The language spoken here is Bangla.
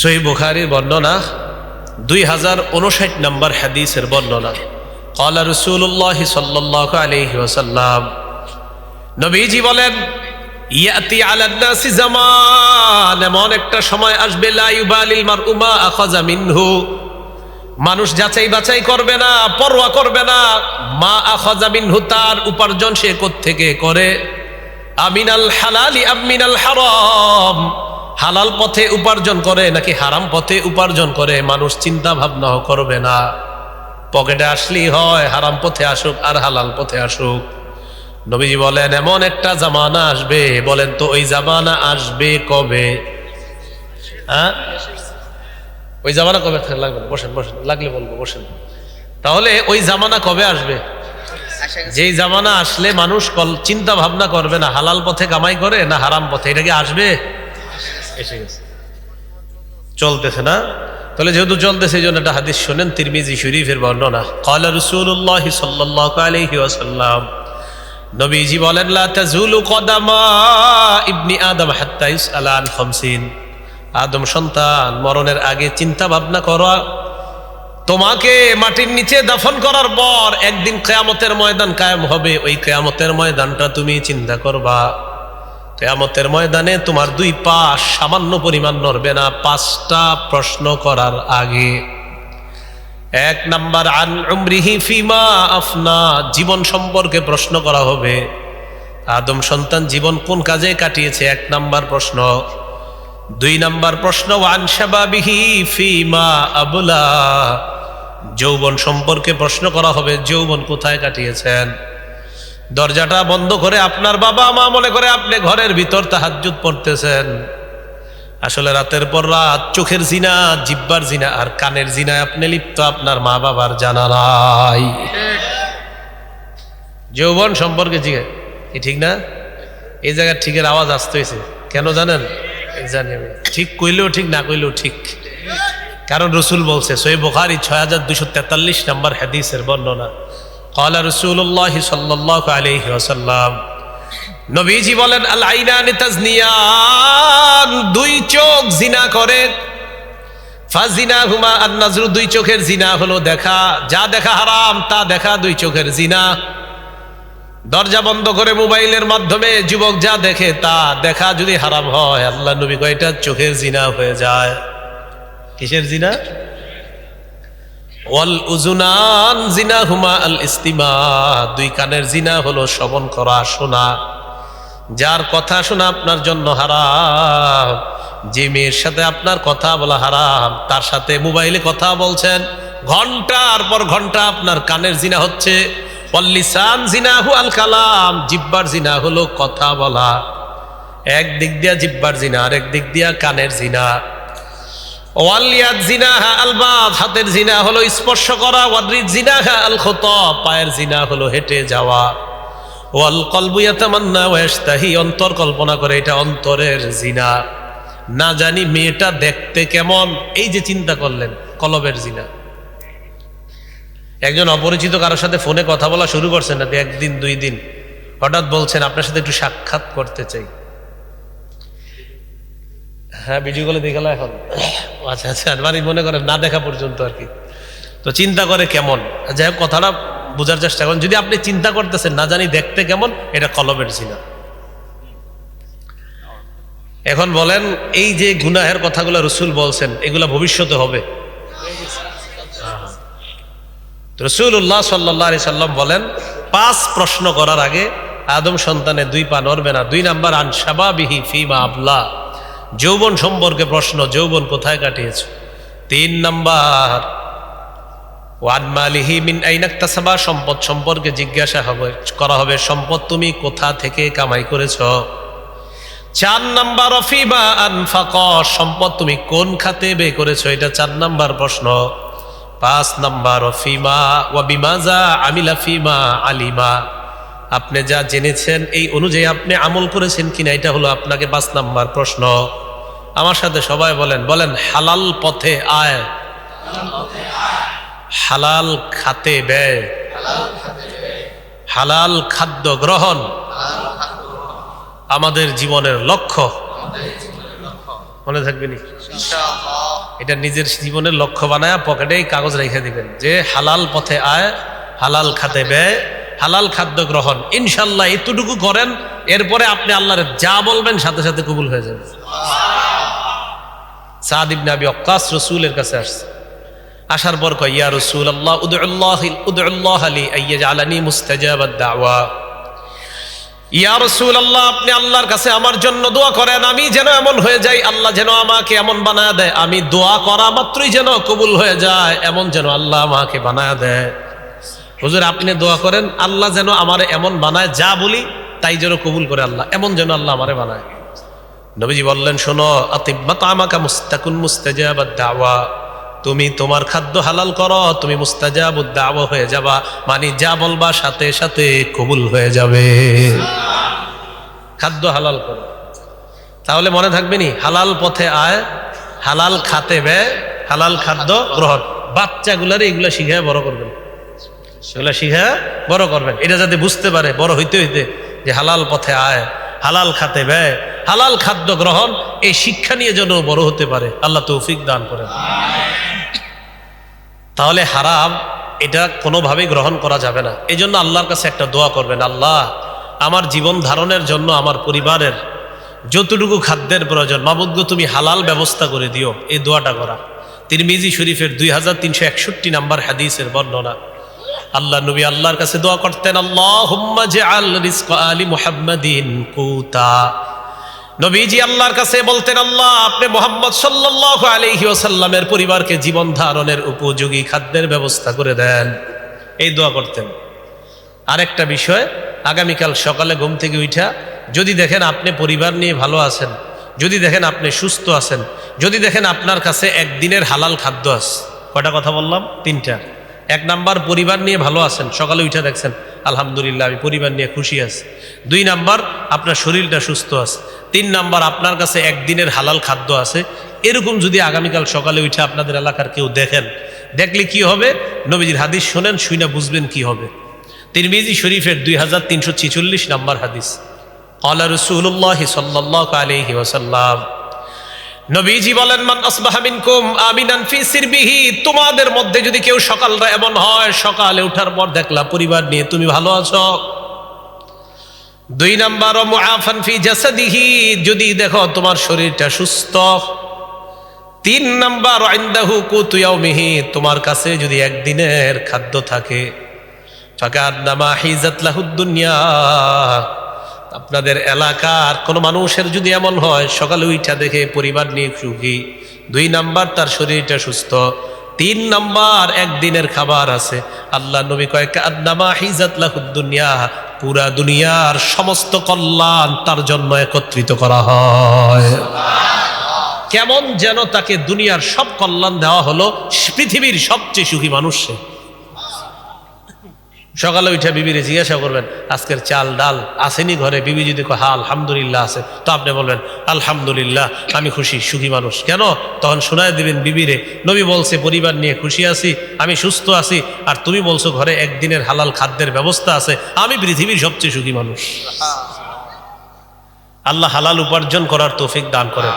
সহি বুখারির বর্ণনা দুই হাজার উনষাট নম্বর হাদিসের বর্ণনা। কলা রসুল্লাহ সাল্লাহ আলহি ওসাল্লাম নবীজি বলেন, ইয়াতি আলান্নাসি জামান, এমন একটা সময় আসবে, লা ইউবালিল মারউমা আখাযা মিনহু। মানুষ যাচাই বাছাই করবে না, পরোয়া করবে না, মা আখাযা মিনহু, তার উপার্জন সে থেকে করে? আমিনাল হালালি আমিনাল হারাম? হালাল পথে উপার্জন করে নাকি হারাম পথে উপার্জন করে মানুষ চিন্তা ভাবনাও করবে না। পকেটে আসলেই হয় হারাম পথে আসুক আর হালাল পথে আসুক। নবীজি বলেন এমন একটা জামানা আসবে। বলেন তো ওই জামানা আসবে কবে? হ্যাঁ? ওই জামানা কবে লাগবে না, বসেন বসেন লাগলে বলব বসেন। তাহলে ওই জামানা কবে আসবে? যেই জামানা আসলে মানুষ চিন্তা ভাবনা করবে না হালাল পথে কামাই করে না হারাম পথে এটা কি আসবে? এসে গেছে। চলতেছে না? তাহলে যেহেতু চলতেছে, এই জন্য একটা হাদিস শোনেন, তিরমিজি শরীফের বর্ণনা। কাল রসুল্লাহ সাল্লাহ আলহি আসাল্লাম নবীজি বলেন ইবনি আদম হাত্তা ইসআলা আন আদম সন্তান, মরণের আগে চিন্তা ভাবনা করা। তোমাকে মাটির নিচে দাফন করার পর একদিন কেয়ামতের ময়দান কায়েম হবে। ওই কেয়ামতের ময়দানটা তুমি চিন্তা করবা। কেয়ামতের ময়দানে তোমার দুই পা সামান্য পরিমাণ নড়বে না, পাঁচটা প্রশ্ন করার আগে। এক নাম্বার, আন উমরিহি ফিমা আফনা, জীবন সম্পর্কে প্রশ্ন করা হবে। আদম সন্তান জীবন কোন কাজে কাটিয়েছে? এক নাম্বার প্রশ্ন। দুই নাম্বার প্রশ্ন, ওয়ান শাবাবিহি ফিমা আবুলা। যৌবন সম্পর্কে প্রশ্ন করা হবে, যৌবন কোথায় কাটিয়েছেন? দরজাটা বন্ধ করে আপনার বাবা মা মনে করে আপনি ঘরের ভিতর তাহাজ্জুদ পড়তেছেন। আসলে রাতের পর রাত, চোখের জিনা, জিব্বার জিনা আর কানের জিনায় আপনি লিপ্ত, আপনার মা বাবার জানা নাই। যৌবন সম্পর্কে জিজ্ঞে কি ঠিক না? এই জায়গার ঠিকের আওয়াজ আসতে হয়েছে। কেন জানেন? জানি আমি। ঠিক কইলেও ঠিক, না কইলেও ঠিক। কারণ রসুল বলছে সই বোখারি ছয় হাজার দুশো তেতাল্লিশ নম্বর হাদিসের বর্ণনা। قال رسول الله صلى الله عليه وسلم নবীজি বলেন আল আইনানি তাজনিয়ান দুই চোখ জিনা করে ফাজিনা হুমা আর নাজরু দুই চোখের জিনা হলো দেখা যা দেখা হারাম তা দেখা দুই চোখের জিনা দরজা বন্ধ করে মোবাইলের মাধ্যমে যুবক যা দেখে তা দেখা যদি হারাম হয় আল্লাহ নবী কয়টা চোখের জিনা হয়ে যায় কিসের জিনা ওয়াল উজুনান জিনা হুমা ইস্তিমা। দুই কানের জিনা হলো শ্রবণ করা শোনা যার কথা শোনা আপনার জন্য হারাম। মেয়ের সাথে আপনার কথা বলা হারাম, তার সাথে মোবাইলে কথা বলছেন, ঘণ্টার পর ঘণ্টা আপনার কানের জিনা হচ্ছে। কালাম, জিব্বার জিনা হলো কথা বলা। এক দিক দিয়া জিব্বার জিনা, আরেক দিক দিয়া কানের জিনা। ওয়ালিয়াদ জিনাহা আলবাদ, হাতের জিনা হলো স্পর্শ করা, ওয়াদ্রিদ জিনাহা আল খত পায়ের জিনা হলো হেঁটে যাওয়া। ওয়াল কলবু ইয়াতামান্না ওয়াস্তাহি অন্তর কল্পনা করে এটা অন্তরের জিনা। না জানি মেয়েটা দেখতে কেমন, এই যে চিন্তা করলেন, কলবের জিনা। একজন অপরিচিত কারোর সাথে ফোনে কথা বলা শুরু করছেন না, একদিন, দুই দিন। হঠাৎ বলছেন, আপনার সাথে একটু সাক্ষাৎ করতে চাই। হ্যাঁ ভিডিওগুলো দেখাল এখন। আচ্ছা আচ্ছা মানে মনে করেন, না দেখা পর্যন্ত আর কি। তো চিন্তা করে কেমন? যাই হোক, কথাটা বোঝার চেষ্টা করেন। যদি আপনি চিন্তা করতেছেন, না জানি দেখতে কেমন, এটা কলবের জিনা। এখন বলেন, এই যে গুনাহের কথাগুলো রসুল বলছেন, এগুলা ভবিষ্যতে হবে। রসুল্লাহ সাল্লাহ সাল্লাম বলেন, পাঁচ প্রশ্ন করার আগে আদম সন্তানের দুই পা নড়বে না। দুই নাম্বার আনসাবাবিহি ফিমা আবলা। যৌবন সম্পর্কে প্রশ্ন, যৌবন কোথায় কাটিয়েছ? তিন নাম্বার, ওয়ান মালিহি মিন আইনাক্তাসাবা সম্পদ সম্পর্কে জিজ্ঞাসা হবে, করা হবে, সম্পদ তুমি কোথা থেকে কামাই করেছ? চার নাম্বার অফিমা আনফাক, সম্পদ তুমি কোন খাতে বে করেছ? এটা চার নাম্বার প্রশ্ন। পাঁচ নাম্বার, অফিমা, ওয়া বিমাজা আমিলা ফিমা আলিমা। আপনি যা জেনেছেন, এই অনুযায়ী আপনি আমল করেছেন কিনা, এটা হলো আপনাকে পাঁচ নাম্বার প্রশ্ন। আমার সাথে সবাই বলেন বলেন, হালাল পথে আয়। হালাল খাতে ব্যয়। হালাল খাদ্য গ্রহণ আমাদের জীবনের লক্ষ্য। মনে থাকবে নি? এটা নিজের জীবনের লক্ষ্য বানায় পকেটেই কাগজ রেখে দিবেন। যে হালাল পথে আয়, হালাল খাতে ব্যয় হালাল খাদ্য গ্রহণ। ইনশাল্লাহ এতটুকু করেন, এরপরে আপনি আল্লাহর যা বলবেন সাথে সাথে কবুল হয়ে যাবে। সাদ ইবনে আবি ওয়াক্কাস রসুলের কাছে আসছে। আসার পর কয়, ইয়া রসুল আল্লাহ উদুল্লাহ উদুল্লাহ আলী আইয়াজআলানি মুস্তাজাবাদ দাওয়া ইয়া রসুল আল্লাহ আপনি আল্লাহর কাছে আমার জন্য দোয়া করেন, আমি যেন এমন হয়ে যাই, আল্লাহ যেন আমাকে এমন বানায় দেয়। আমি দোয়া করা মাত্রই যেন কবুল হয়ে যায়, এমন যেন আল্লাহ আমাকে বানায় দেয়। হুজুর, আপনি দোয়া করেন, আল্লাহ যেন আমারে এমন বানায়, যা বলি তাই যেন কবুল করে আল্লাহ, এমন যেন আল্লাহ আমারে বানায়। নবীজি বললেন, শোনো আমাকা মুস্তাকুন দাওয়া। তুমি তোমার খাদ্য হালাল করো, তুমি মুস্তাজাবুদ দাওয়া হয়ে যাবা মানে যা বলবা সাথে সাথে কবুল হয়ে যাবে। খাদ্য হালাল করো। তাহলে মনে থাকবে নি, হালাল পথে আয়, হালাল খাতে ব্যয়, হালাল খাদ্য গ্রহণ। বাচ্চাগুলার এগুলো শিখে বড় করবেন। সেগুলো শিখে বড় করবেন। এটা যাতে বুঝতে পারে, বড় হইতে হইতে যে হালাল পথে আয়, হালাল খাতে ব্যয়, হালাল খাদ্য গ্রহণ, এই শিক্ষা নিয়ে যেন বড় হতে পারে। আল্লাহ তৌফিক দান করেন। তাহলে হারাম, এটা কোনোভাবেই গ্রহণ করা যাবে না। এই জন্য আল্লাহর কাছে একটা দোয়া করবেন, আল্লাহ, আমার জীবন ধারণের জন্য আমার পরিবারের যতটুকু খাদ্যের প্রয়োজন মাবুদ্গ তুমি হালাল ব্যবস্থা করে দিও। এই দোয়াটা করা। তিরমিজি শরীফের দুই হাজার তিনশো একষট্টি নাম্বার হাদিসের বর্ণনা। আল্লাহ নবী আল্লাহর কাছে দোয়া করতেন আল্লাহ নবীজি আল্লাহর কাছে বলতেন, আল্লাহ, আপনি মোহাম্মদ সাল্লাল্লাহু আলাইহি ওয়াসাল্লামের পরিবারকে জীবন ধারণের উপযোগী খাদ্যের ব্যবস্থা করে দেন। এই দোয়া করতেন। আরেকটা বিষয়, আগামীকাল সকালে ঘুম থেকে উঠা, যদি দেখেন আপনি পরিবার নিয়ে ভালো আছেন, যদি দেখেন আপনি সুস্থ আছেন, যদি দেখেন আপনার কাছে একদিনের হালাল খাদ্য আছে কটা কথা বললাম? তিনটা। এক নাম্বার পরিবার নিয়ে ভালো আছেন, সকালে উঠে দেখছেন, আলহামদুলিল্লাহ, আমি পরিবার নিয়ে খুশি আছি। দুই নাম্বার, আপনার শরীরটা সুস্থ আছে। তিন নাম্বার, আপনার কাছে একদিনের হালাল খাদ্য আছে। এরকম যদি আগামীকাল সকালে উঠে আপনাদের এলাকার কেউ দেখেন, দেখলে কি হবে? নবীজির হাদিস শোনেন, শুইনা বুঝবেন কি হবে। তিরমিজি শরীফের দুই হাজার তিনশো ছিচল্লিশ নাম্বার হাদিস। আল্লাহ রসুল্লাহ সাল্লাহ আলহি ওসাল্লাম নবীজি বলেন, মান আসবাহা মিনকুম আমিনান ফি সিরবিহি তোমাদের মধ্যে যদি কেউ সকালটা এমন হয়, সকালে ওঠার পর দেখলা পরিবার নিয়ে তুমি ভালো আছো। দুই নাম্বার, মুআফান ফি জাসাদিহি যদি দেখো তোমার শরীরটা সুস্থ। তিন নাম্বার আইন্দাহু কুতু ইয়াউমিহি তোমার কাছে যদি একদিনের খাদ্য থাকে। ফাকান্নামা হিজাত লাহুদ দুনিয়া। আপনাদের এলাকার কোনো মানুষের যদি এমন হয়, সকালে উইঠা দেখে পরিবার নিয়ে সুখী। দুই নাম্বার, তার শরীরটা সুস্থ। তিন নাম্বার, একদিনের খাবার আছে। আল্লাহ নবী কয়েক আদামা হিজাত দুনিয়া। পুরা দুনিয়ার সমস্ত কল্যাণ তার জন্য একত্রিত করা হয়। কেমন যেন তাকে দুনিয়ার সব কল্যাণ দেওয়া হলো, পৃথিবীর সবচেয়ে সুখী মানুষ সে। সকালে উঠে বিবিরে জিজ্ঞাসা করবেন আজকের চাল ডাল আসেনি ঘরে? বিবি যদি কয় হ্যাঁ আলহামদুলিল্লাহ আছে। তো আপনি বলবেন আলহামদুলিল্লাহ আমি খুশি সুখী মানুষ। কেন? তখন শোনায় দিবেন বিবিরে নবী বলছে পরিবার নিয়ে খুশি আছি আমি সুস্থ আছি আর তুমি বলছো ঘরে একদিনের হালাল খাদ্যের ব্যবস্থা আছে আমি পৃথিবীর সবচেয়ে সুখী মানুষ। আল্লাহ হালাল উপার্জন করার তৌফিক দান করেন।